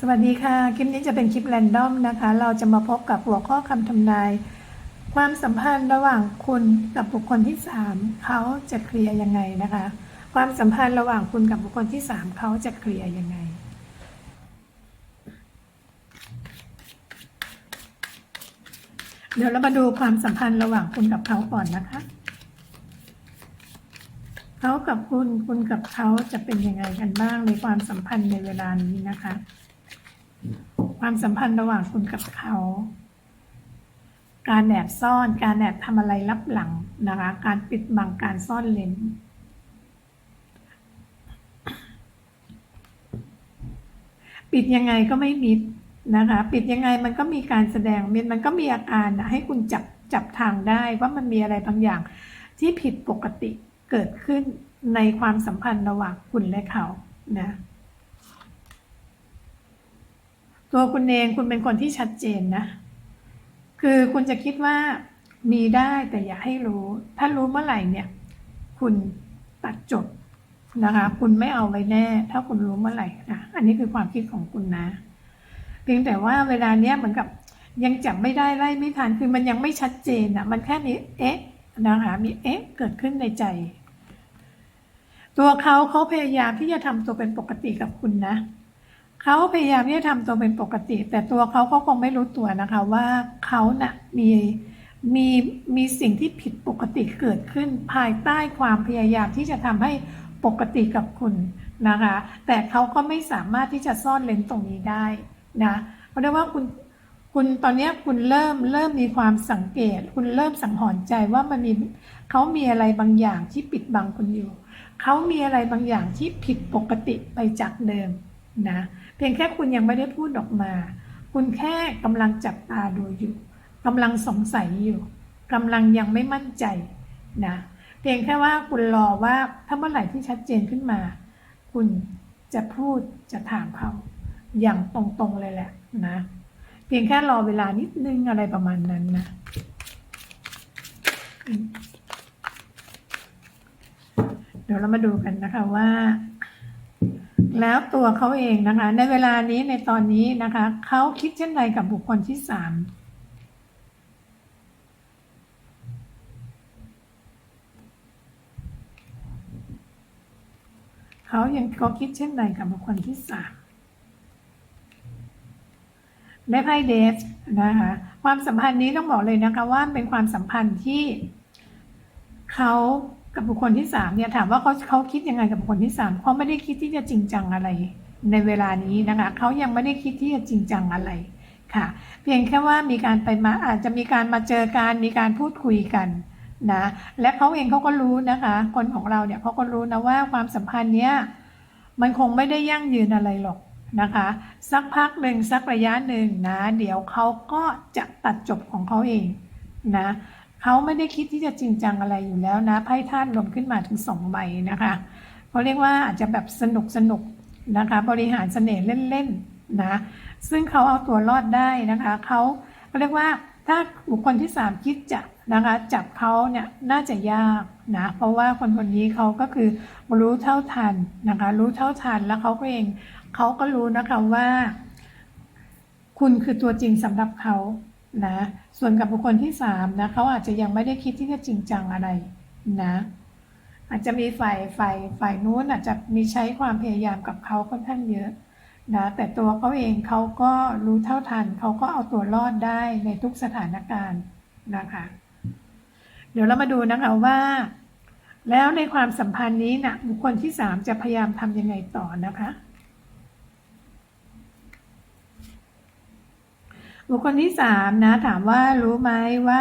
สวัสดีค่ะ คลิปนี้จะเป็นคลิปแรนดอมนะคะ เราจะมาพบกับหัวข้อคำทำนาย ความสัมพันธ์ระหว่างคุณกับบุคคลที่สามเขาจะเคลียร์ยังไงนะคะ ความสัมพันธ์ระหว่างคุณกับบุคคลที่สามเขาจะเคลียร์ยังไง เดี๋ยวเรามาดูความสัมพันธ์ระหว่างคุณกับเขาก่อนนะคะเขากับคุณคุณกับเขาจะเป็นยังไงกันบ้างในความสัมพันธ์ในเวลานี้นะคะ ความสัมพันธ์ระหว่างคุณกับเขา การแอบซ่อน การแอบทำอะไรลับหลังนะคะ การปิดบัง การซ่อนเลนปิดยังไงก็ไม่มิดนะคะ ปิดยังไงมันก็มีการแสดงมิดมันก็มีอาการนะให้คุณจับจับทางได้ว่ามันมีอะไรบางอย่างที่ผิดปกติเกิดขึ้นในความสัมพันธ์ระหว่างคุณและเขานะ ตัวคุณเองคุณเป็นคนที่ชัดเจนนะ คือคุณจะคิดว่ามีได้แต่อย่าให้รู้ ถ้ารู้เมื่อไหร่เนี่ย คุณตัดจบนะคะ คุณไม่เอาไว้แน่ ถ้าคุณรู้เมื่อไหร่นะอันนี้คือความคิดของคุณนะ เพียงแต่ว่าเวลาเนี้ยเหมือนกับยังจับไม่ได้ไล่ไม่ทันคือมันยังไม่ชัดเจนอะมันแค่นี้เอ๊ะนะคะมีเอ๊ะเกิดขึ้นในใจ ตัวเขาเขาพยายามที่จะทำตัวเป็นปกติกับคุณนะ เขาพยายามที่จะทำตัวเป็นปกติ แต่ตัวเขาก็คงไม่รู้ตัวนะคะว่าเขาน่ะมีมีมีสิ่งที่ผิดปกติเกิดขึ้นภายใต้ความพยายามที่จะทำให้ปกติกับคุณนะคะ แต่เขาก็ไม่สามารถที่จะซ่อนเลนตรงนี้ได้นะเพราะว่าคุณคุณตอนนี้คุณเริ่มเริ่มมีความสังเกต คุณเริ่มสังหรณ์ใจว่ามันมีเขามีอะไรบางอย่างที่ปิดบังคุณอยู่ เขามีอะไรบางอย่างที่ผิดปกติไปจากเดิมนะ เพียงแค่คุณยังไม่ได้พูดออกมา คุณแค่กำลังจับตาดูอยู่กำลังสงสัยอยู่กำลังยังไม่มั่นใจนะเพียงแค่ว่าคุณรอว่าถ้าเมื่อไหร่ที่ชัดเจนขึ้นมา คุณจะพูดจะถามเขาอย่างตรงๆเลยแหละนะ เพียงแค่รอเวลานิดนึงอะไรประมาณนั้นนะเดี๋ยวเรามาดูกันนะคะว่า แล้วตัวเขาเองนะคะ ในเวลานี้ในตอนนี้นะคะเขาคิดเช่นไรกับบุคคลที่สามเขายังเขาคิดเช่นไรกับบุคคลที่สามได้ไพ่เดฟนะคะความสัมพันธ์นี้ต้องบอกเลยนะคะว่าเป็นความสัมพันธ์ที่เขา กับบุคคลที่สามเนี่ยถามว่าเขาเขาคิดยังไงกับบุคคลที่สามเขาไม่ได้คิดที่จะจริงจังอะไร ในเวลานี้นะคะเขายังไม่ได้คิดที่จะจริงจังอะไรค่ะ เพียงแค่ว่ามีการไปมาอาจจะมีการมาเจอการมีการพูดคุยกันนะและเขาเองเขาก็รู้นะคะ คนของเราเนี่ยเขาก็รู้นะว่าความสัมพันธ์เนี้ยมันคงไม่ได้ยั่งยืนอะไรหรอกนะคะ สักพักหนึ่งสักระยะหนึ่งนะ เดี๋ยวเขาก็จะตัดจบของเขาเองนะ เขาไม่ได้คิดที่จะจริงจังอะไรอยู่แล้วนะ ไพ่ธาตุรวมขึ้นมาถึงสองใบนะคะเขาเรียกว่าอาจจะแบบสนุกสนุกนะคะ บริหารเสน่ห์เล่นๆนะ ซึ่งเขาเอาตัวรอดได้นะคะเขาเขาเรียกว่าถ้าบุคคลที่สามคิดจะนะคะจับเขาเนี่ยน่าจะยากนะเพราะว่าคนคนนี้เขาก็คือรู้เท่าทันนะคะรู้เท่าทันแล้วเขาก็เองเขาก็รู้นะคะว่า คุณคือตัวจริงสำหรับเขา นะส่วนกับบุคคลที่สามนะเขาอาจจะยังไม่ได้คิดที่จะจริงจังอะไรนะอาจจะมีฝ่ายฝ่ายฝ่ายนู้นอาจจะมีใช้ความพยายามกับเขาค่อนข้างเยอะนะแต่ตัวเขาเองเขาก็รู้เท่าทันเขาก็เอาตัวรอดได้ในทุกสถานการณ์นะคะเดี๋ยวเรามาดูนะคะว่า แล้วในความสัมพันธ์นี้นะบุคคลที่สามจะพยายามทำยังไงต่อนะคะ บุคคลที่สามนะ ถามว่ารู้ไหมว่า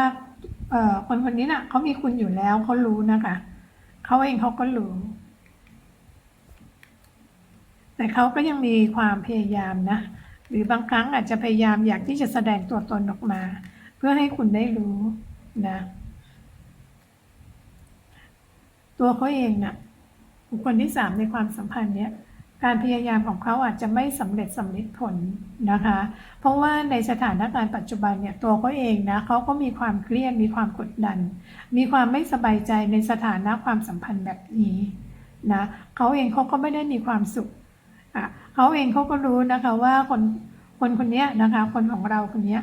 เอ่อคนคนนี้นะ่ะเขามีคุณอยู่แล้วเขารู้นะคะเขาเองเขาก็รู้ แต่เขาก็ยังมีความพยายามนะ หรือบางครั้งอาจจะพยายามอยากที่จะแสดงตัวตนออกมา เพื่อให้คุณได้รู้นะ ตัวเขาเองนะ่ะบุคคลที่สามในความสัมพันธ์เนี้ย การพยายามของเขาอาจจะไม่สำเร็จสำเร็จผลนะคะ เพราะว่าในสถานการณ์ปัจจุบันเนี่ยตัวเขาเองนะเขาก็มีความเครียดมีความกดดัน มีความไม่สบายใจในสถานะความสัมพันธ์แบบนี้นะเขาเองเขาก็ไม่ได้มีความสุขอะเขาเองเขาก็รู้นะคะว่าคนคนคนเนี้ยนะคะ คนของเราคนเนี้ย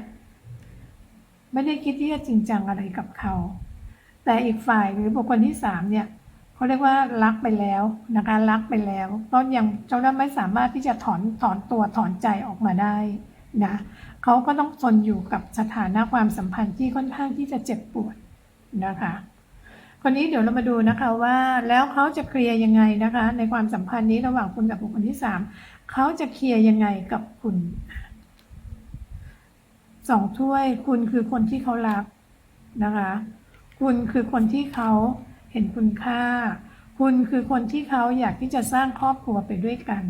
ไม่ได้คิดที่จะจริงจังอะไรกับเขา แต่อีกฝ่ายหรือบุคคลที่สามเนี่ย เขาเรียกว่ารักไปแล้วนะคะรักไปแล้วก็ยังเจ้าหน้าไม่สามารถที่จะถอนถอนตัวถอนใจออกมาได้นะเขาก็ต้องทนอยู่กับสถานะความสัมพันธ์ที่ค่อนข้างที่จะเจ็บปวดนะคะคนนี้เดี๋ยวเรามาดูนะคะว่าแล้วเขาจะเคลียร์ยังไงนะคะ ในความสัมพันธ์นี้ระหว่างคุณกับบุคคลที่สามเขาจะเคลียร์ยังไงกับคุณสองถ้วยคุณคือคนที่เขารักนะคะ คุณคือคนที่เขา เห็นคุณค่า คุณคือคนที่เขาอยากที่จะสร้างครอบครัวไปด้วยกัน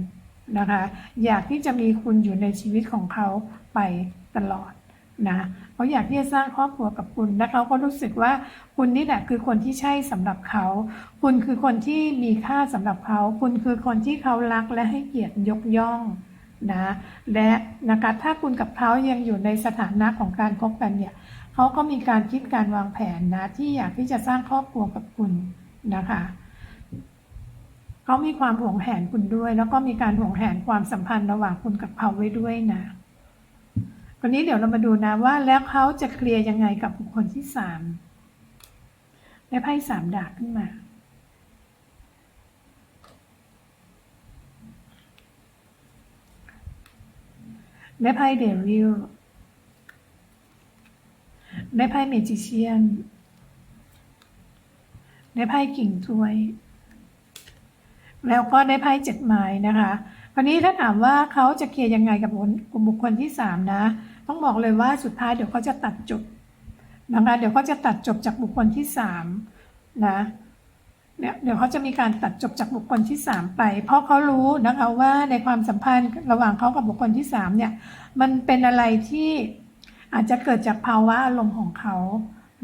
นะคะ อยากที่จะมีคุณอยู่ในชีวิตของเขาไปตลอดนะเขาอยากที่จะสร้างครอบครัวกับคุณและเขาก็รู้สึกว่าคุณนี่แหละคือคนที่ใช่สำหรับเขา คุณคือคนที่มีค่าสำหรับเขา คุณคือคนที่เขารักและให้เกียรติยกย่องนะและนะคะถ้าคุณกับเขายังอยู่ในสถานะของการคบกันเนี่ย เขาก็มีการคิดการวางแผนนะที่อยากที่จะสร้างครอบครัวกับคุณนะคะเขามีความห่วงแหนคุณด้วย แล้วก็มีการห่วงแหนความสัมพันธ์ระหว่างคุณกับเขาไว้ด้วยนะคนนี้เดี๋ยวเรามาดูนะว่าแล้วเขาจะเคลียร์ยังไงกับบุคคลที่สามได้ไพ่สามดาบขึ้นมาได้ไพ่เดวิล ได้ไพ่เมจิเชียน ได้ไพ่กิ่งถ้วย แล้วก็ได้ไพ่เจ็ดไม้นะคะคราวนี้ถ้าถามว่าเขาจะเคลียร์ยังไงกับกลุ่มบุคคลที่สามนะ ต้องบอกเลยว่าสุดท้ายเดี๋ยวเขาจะตัดจบนะคะเดี๋ยวเขาจะตัดจบจากบุคคลที่สามนะเนี่ยเดี๋ยวเขาจะมีการตัดจบจากบุคคลที่สามไป เพราะเขารู้นะคะว่าในความสัมพันธ์ระหว่างเขากับบุคคลที่สามเนี่ยมันเป็นอะไรที่ อาจจะเกิดจากภาวะอารมณ์ของเขา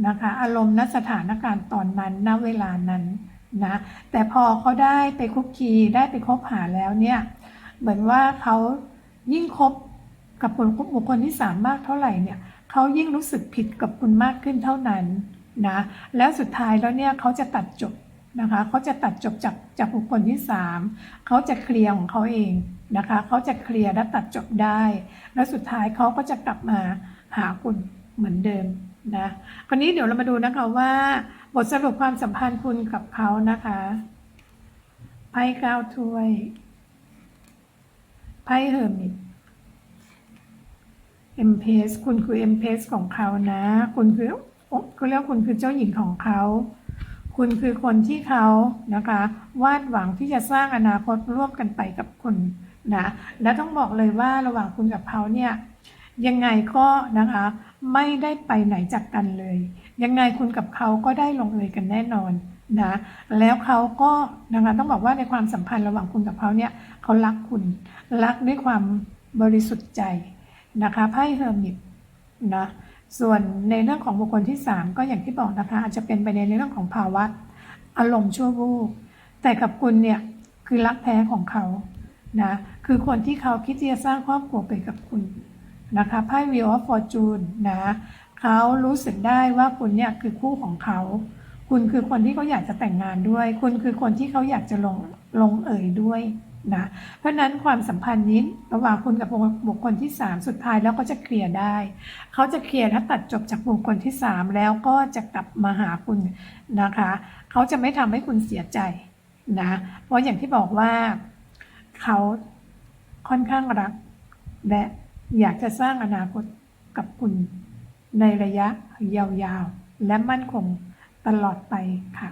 นะคะ อารมณ์ณสถานการณ์ตอนนั้นณเวลานั้นนะแต่พอเขาได้ไปคุกคีได้ไปคบหาแล้วเนี่ยเหมือนว่าเขายิ่งคบกับบุคคลที่สามมากเท่าไหร่เนี่ยเขายิ่งรู้สึกผิดกับคุณมากขึ้นเท่านั้นนะแล้วสุดท้ายแล้วเนี่ยเขาจะตัดจบนะคะเขาจะตัดจบจากจากบุคคลที่สามเขาจะเคลียร์ของเขาเองนะคะเขาจะเคลียร์และตัดจบได้ แล้วสุดท้ายเขาก็จะกลับมา หาคุณเหมือนเดิมนะคราวนี้เดี๋ยวเรามาดูนะคะว่า บทสรุปความสัมพันธ์คุณกับเขานะคะไพ่เก้าถ้วยไพ่เฮอร์มิตเอ็มเพสคุณคือเอ็มเพสของเขานะ คุณคือเขาเรียกคุณคือเจ้าหญิงของเขา คุณคือคนที่เขานะคะ วาดหวังที่จะสร้างอนาคตร่วมกันไปกับคุณนะ และต้องบอกเลยว่าระหว่างคุณกับเขาเนี่ย ยังไงก็นะคะไม่ได้ไปไหนจากกันเลย ยังไงคุณกับเขาก็ได้ลงเอยกันแน่นอนนะแล้วเขาก็นะคะต้องบอกว่าในความสัมพันธ์ระหว่างคุณกับเขาเนี่ยเขารักคุณรักด้วยความบริสุทธิ์ใจนะคะไพ่เฮอร์มิตนะส่วนในเรื่องของบุคคลที่ 3 ก็อย่างที่บอกนะคะอาจจะเป็นไปในเรื่องของภาวะอารมณ์ชั่ววูบแต่กับคุณเนี่ยคือรักแท้ของเขานะคือคนที่เขาคิดจะสร้างครอบครัวไปกับคุณ นะคะไพ่ Wheel of Fortune นะเขารู้สึกได้ว่าคุณเนี่ยคือคู่ของเขา คุณคือคนที่เขาอยากจะแต่งงานด้วย คุณคือคนที่เขาอยากจะลงลงเอ่ยด้วยนะเพราะนั้นความสัมพันธ์นี้ระหว่างคุณกับบุคคลที่ 3 สุดท้ายแล้วก็จะเคลียร์ได้ เขาจะเคลียร์ถ้าตัดจบจากบุคคลที่ 3 แล้วก็จะกลับมาหาคุณนะคะ เขาจะไม่ทำให้คุณเสียใจนะเพราะอย่างที่บอกว่าเขาค่อนข้างรักและ อยากจะสร้างอนาคตกับคุณในระยะยาวๆ และมั่นคงตลอดไปค่ะ